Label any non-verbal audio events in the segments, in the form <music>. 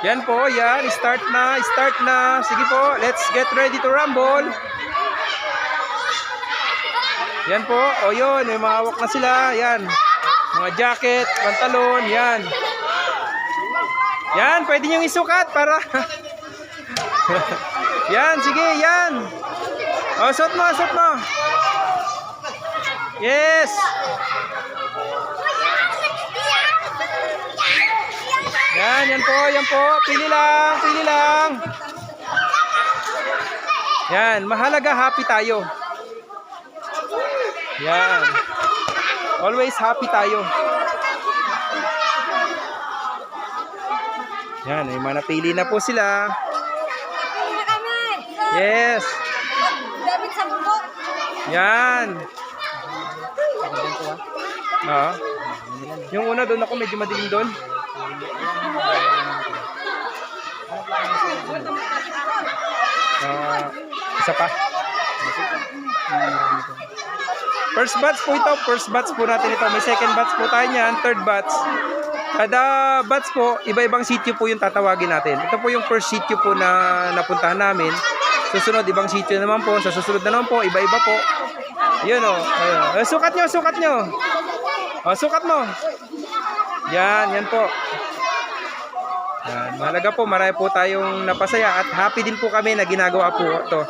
Yan po, yan. Start na, start na. Sige po, let's get ready to rumble. Yan po, o yun, may mahawak na sila. Yan, mga jacket, pantalon, yan. Yan, pwede niyong isukat para... <laughs> yan, sige, yan. O, suot mo, suot mo. Yes. Yan, yan po, yan po. Pili lang, pili lang. Yan, mahalaga happy tayo. Yan. Always happy tayo. Yan, may mga napili na po sila. Yes. Yan. Oo. Yung una doon ako medyo madilim doon. Ah, isa pa. First batch po ito. First batch po natin ito. May second batch po tayo niyan. Third batch. Kada batch po, iba-ibang sitio po yung tatawagin natin. Ito po yung first sitio po na napuntahan namin. Susunod, ibang sitio naman po. Sa susunod na naman po, iba-iba po. Yun o. Ayun. Eh, sukat nyo, sukat nyo. O, sukat mo. Yan, yan po. Yan. Mahalaga po, marami po tayong napasaya at happy din po kami na ginagawa po ito.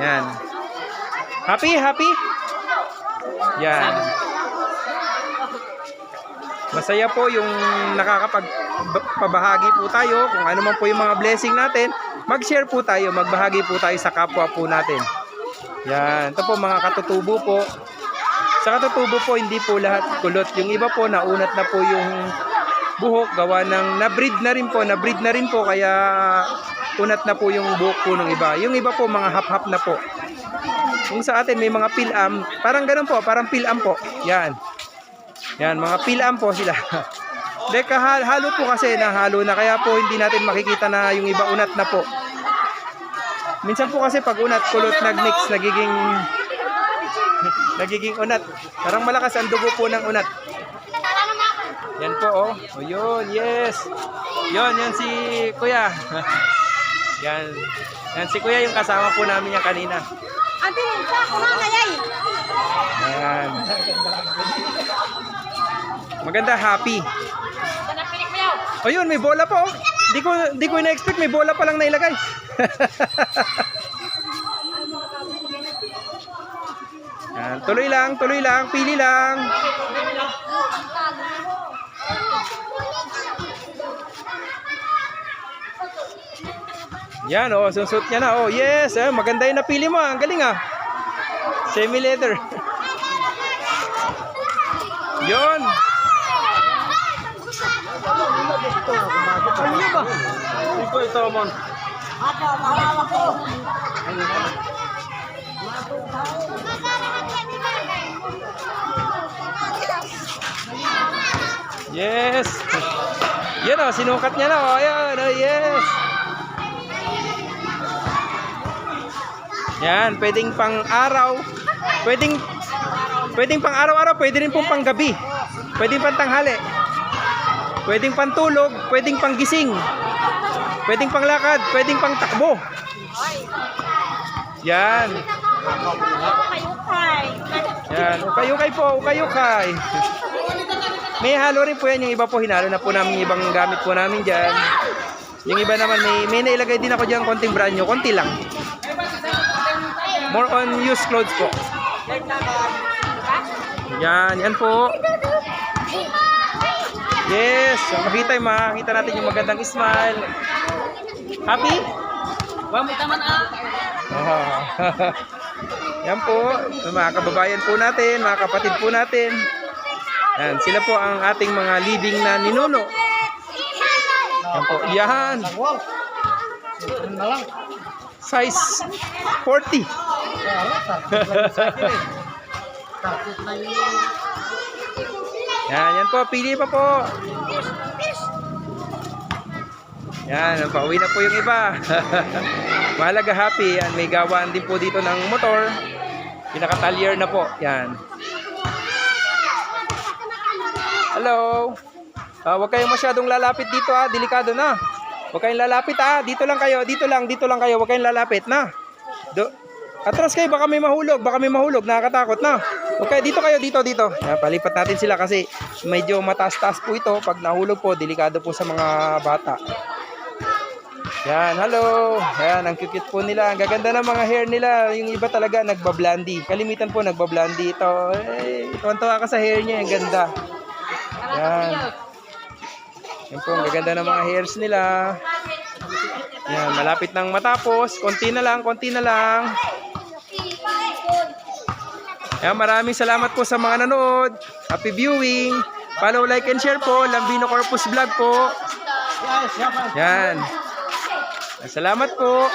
Yan. Happy, happy? Yan. Masaya po yung nakakapagpabahagi po tayo kung ano man po yung mga blessing natin. Mag-share po tayo, magbahagi po tayo sa kapwa po natin. Yan. Ito po mga katutubo po. Sa katutubo po, hindi po lahat kulot. Yung iba po, naunat na po yung buhok. Gawa ng, na-breed na rin po. Na-breed na rin po. Kaya unat na po yung buhok po ng iba. Yung iba po, mga hap-hap na po. Kung sa atin may mga pilam, parang ganun po, parang pilam po. Yan. Yan, mga pilam po sila. <laughs> Deka, halo po kasi nahalo na kaya po hindi natin makikita na yung iba unat na po. Minsan po kasi pag unat, kulot nag-mix, nagiging <laughs> nagiging unat. Parang malakas ang dugo po ng unat. Yan po oh. O yun, yes. Yun, yan si Kuya. <laughs> yan. Yan si Kuya yung kasama po namin yan kanina. Ate, sa kumangayay. Yan. Maganda, happy. O yun, may bola po. Di ko, di ko na-expect, may bola pa lang nailagay. <laughs> Yan, tuloy lang, tuloy lang, pili lang. Yan, oh, susut niya na. Oh, yes, eh, maganda yung napili mo. ah. Ang galing ah. Semi leather. <laughs> Yon. Ano ba? Ito, ito, Mon. Ako, ko. Yes. Yan o, sinukat niya na. O, ayan, o, yes. Yan, pwedeng pang araw. Pwedeng, pwedeng pang araw-araw, pwede rin pong pang gabi. Pwedeng pang tanghali. Pwedeng pang tulog, pwedeng pang gising. Pwedeng pang lakad, pwedeng pang takbo. Yan. Kayukay. Yan, ukay-ukay po, ukay-ukay. May halo rin po yan, yung iba po hinalo na po namin yung ibang gamit po namin dyan. Yung iba naman, may, may nailagay din ako dyan konting brand new, konti lang. More on used clothes po. Yan, yan po. Yes, makita yung makakita natin yung magandang smile. Happy? Wa mo taman ah. Yan po, mga kababayan po natin, mga kapatid po natin. Yan, sila po ang ating mga living na ninuno. Yan po, yan. Size 40. yan, yan po, pili pa po. Yan, pauwi na po yung iba. <laughs> Mahalaga happy. Yan, may gawaan din po dito ng motor. Pinaka-talyer na po. Yan. Hello. Ah, huwag kayong masyadong lalapit dito ah, delikado na. Huwag kayong lalapit ah, dito lang kayo, dito lang, dito lang kayo, huwag kayong lalapit na. Do Atras kayo, baka may mahulog, baka may mahulog, nakakatakot na. Okay, dito kayo, dito, dito. Yan, palipat natin sila kasi medyo mataas-taas po ito. Pag nahulog po, delikado po sa mga bata. Yan, hello. Yan, ang cute po nila. Ang gaganda ng mga hair nila. Yung iba talaga nagbablandi. Kalimitan po nagbablandi. Ito, eh, tuwan-tuwa ka sa hair niya. Ang ganda. Yan. Yan po, ang gaganda ng mga hairs nila. Yan, malapit nang matapos. Konti na lang, konti na lang. Yan, maraming salamat po sa mga nanood. Happy viewing. Follow, like, and share po. Lambino Corpus Vlog po. Yan. Salamat po.